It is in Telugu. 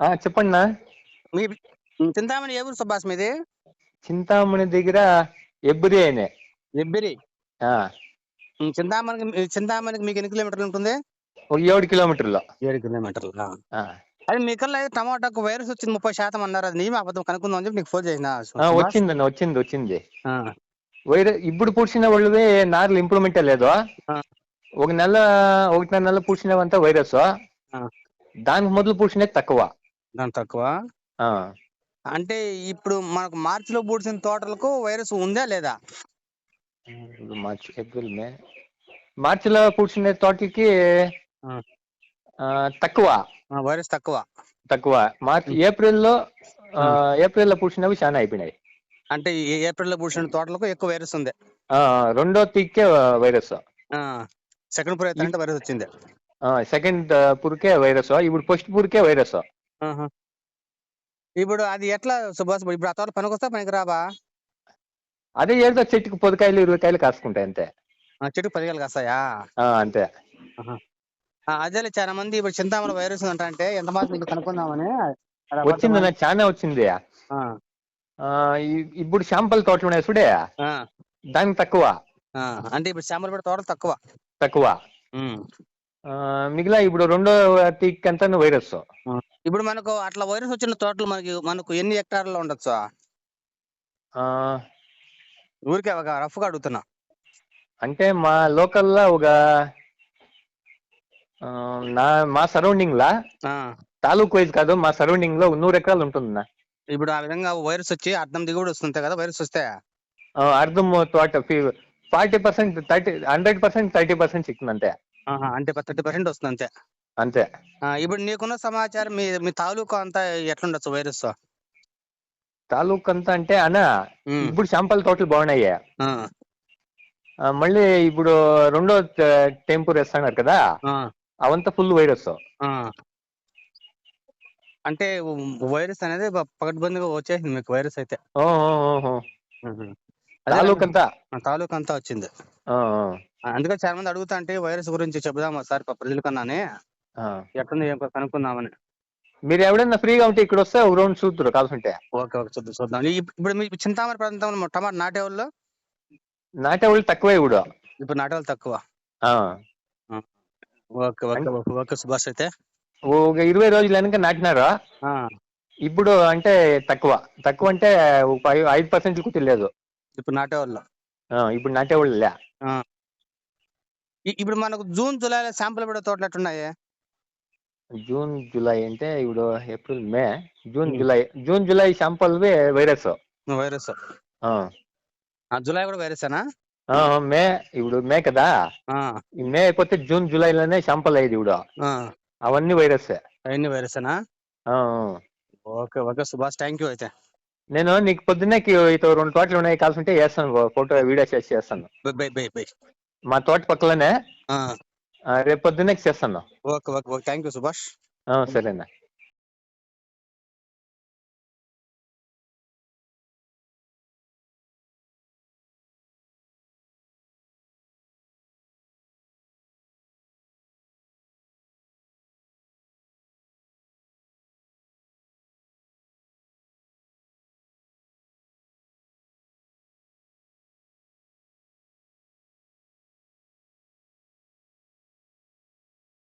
ఆ చెప్పండి మీ చింతామణి ఏ ఊరు సుభాష్ మీది? చింతామణి దగ్గర ఎబ్బరి అయినే ఎబ్బిరి? ఆ, ఉమ్, చింతామణికి చింతామణికి మీకు ఎన్ని కిలోమీటర్లు ఉంటుంది? ఒక ఏడు కిలోమీటర్లు. ఏడు కిలోమీటర్లు. అది మీ కల్లా టమాటాకు వైరస్ వచ్చింది ముప్పై శాతం అన్నారు. అది నిజమే? అబద్ధం? కనుక్కుందాం అని చెప్పి నీకు ఫోన్ చేసిన. వచ్చిందన్న వచ్చింది వచ్చింది ఆ, వైర ఇప్పుడు పూడ్చిన వాళ్ళవే నార్లు ఇంప్రూవ్మెంట్ లేదు. ఒక నెల ఒకటిన్నర నెల పూడ్చినవంతా వైరస్. దానికి మొదలు పూడ్చినది తక్కువ. దాని తక్కువ. అంటే ఇప్పుడు మనకు మార్చిలో పూడ్చిన తోటలకు వైరస్ ఉందా లేదా? మార్చి ఏప్రిల్ మే మార్చిలో పూడ్చిన. ఆ, తక్కువ. వైరస్ తక్కువ. తక్కువ. మార్చి ఏప్రిల్లో ఏప్రిల్లో పూడ్చినవి చాలా అయిపోయినాయి. అంటే ఈ ఏప్రిల్లో పూడ్చిన తోటలకు ఎక్కువ వైరస్ ఉంది. ఆ, రెండో తీక్కే వైరస్. సెకండ్ పురేత అంటే వైరస్ వచ్చింది. సెకండ్ పురికే వైరస్. ఇప్పుడు ఫస్ట్ పురికే వైరస్. ఆహా. ఇప్పుడు అది ఎట్లా సుభాష్ ఇప్పుడు ఆ తోట పనికొస్తా పనికిరాబా అదే ఏదో చెట్టుకు పదికాయలు ఇరవై కాయలు కాసుకుంటాయి అంతే. ఆ, చెట్టుకు పదివేలు కాస్తాయా? ఆ, అంతే. ఆ, అదేలే చాలా మంది ఇప్పుడు చింతామణి వైరస్ అంటే ఎంత మాత్రం కనుక్కుందామని అది? వచ్చింది చాలా వచ్చింది. ఆ, ఇప్పుడు శాంపల్ తోటలు ఉన్నాయి చూడే? ఆ, దానికి తక్కువ. ఆ. అంటే ఇప్పుడు శాంబలపేట తోటలు తక్కువ. తక్కువ. ఉమ్. ఆ, మిగిలిన ఇప్పుడు రెండో తీక్ అంతా వైరస్. ఇప్పుడు మనకు అట్లా వైరస్ వచ్చిన తోటలు మనకి మనకు ఎన్ని హెక్టార్లో ఉండొచ్చు? ఊరికే ఒక రఫ్గా అడుగుతున్నా. అంటే మా లోకల్లో ఒక ఆ, నా మా సరౌండింగ్ లా ఆ, తాలూకు వైజ్ కాదు మా సరౌండింగ్లో నూరు ఎకరాలు ఉంటుందన్న. ఇప్పుడు ఆ విధంగా వైరస్ వచ్చి అర్థం దిగుబడి వస్తుంది కదా వైరస్ వస్తే? ఆ, అర్థం తోట forty percent thirty hundred percent thirty percent చిక్కింది అంతే ఆహా, అంటే థర్టీ పర్సెంట్ వస్తుంది అంతే అంతే. ఆ, ఇప్పుడు నీకున్న సమాచారం మీ మీ తాలూకా అంతా ఎట్లుండొచ్చు వైరస్ తాలూకు అంతా అంటే అన్న ఇప్పుడు శాంపల్ తోటలు బాగున్నాయి. మళ్ళీ ఇప్పుడు రెండో టెంపర్ వేస్తున్నారు కదా అవంతా ఫుల్ వైరస్. అంటే వైరస్ అనేది పకడ్బందీగా వచ్చేసింది మీకు వైరస్ అయితే. ఉహు. అదే తాలూకు అంతా. ఆ, తాలూకా అంతా వచ్చింది. అందుకే చాలా మంది అడుగుతా అంటే వైరస్ గురించి చెబుదాం ఒకసారి ప- ప్రజలకన్నానే. ఎట్లుంది ఏం కనుక్కుందామని మీరు ఎవడైనా ఫ్రీగా ఉంటే ఇక్కడ వస్తే ఒక రౌండ్ చూద్దరు కావాల్సింటే ఓకే ఓకే చూద్దాం. చూద్దాం ఇప్పుడు మీ చింతామణి ప్రాంతంలో టమాటా నాటే వాళ్ళు నాటే వాళ్ళు తక్కువే ఇప్పుడు ఇప్పుడు నాటే వాళ్ళు తక్కువ. ఓకే ఓకే ఓకే, సుభాష్ అయితే. ఒక ఇరవై రోజులు వెనక నాటినారు? ఇప్పుడు అంటే తక్కువ. తక్కువ అంటే ఐదు పర్సెంట్ కూడా తెలియదు ఇప్పుడు నాటే వాళ్ళు ఇప్పుడు నాటే వాళ్ళు ఇప్పుడు మనకు జూన్ జూలైలో శాంపుల్ పడే తోటలు ఎట్టున్నాయి జూన్ జూలై అంటే ఇప్పుడు April May. June. July June July sample virus. Virus. July కూడా వైరసేనా? ఆ, మే ఇప్పుడు మే కదా? ఈ మే అయిపోతే జూన్ జూలైలోనే శాంపల్ అయ్యేది ఇప్పుడు అవన్నీ వైరస్. అవన్నీ వైరసేనా? Okay okay Subhash thank you అయితే. నేను నీకు పొద్దున్నే ఇతో రెండు తోటలు ఉన్నాయి కావాల్సింటే వేస్తాను ఫోటో వీడియో చేసి చేస్తాను. బై బై మా తోట పక్కలోనే రేపు పొద్దున్నే చేస్తాను. Okay okay okay. Thank you Subhash సరేనా.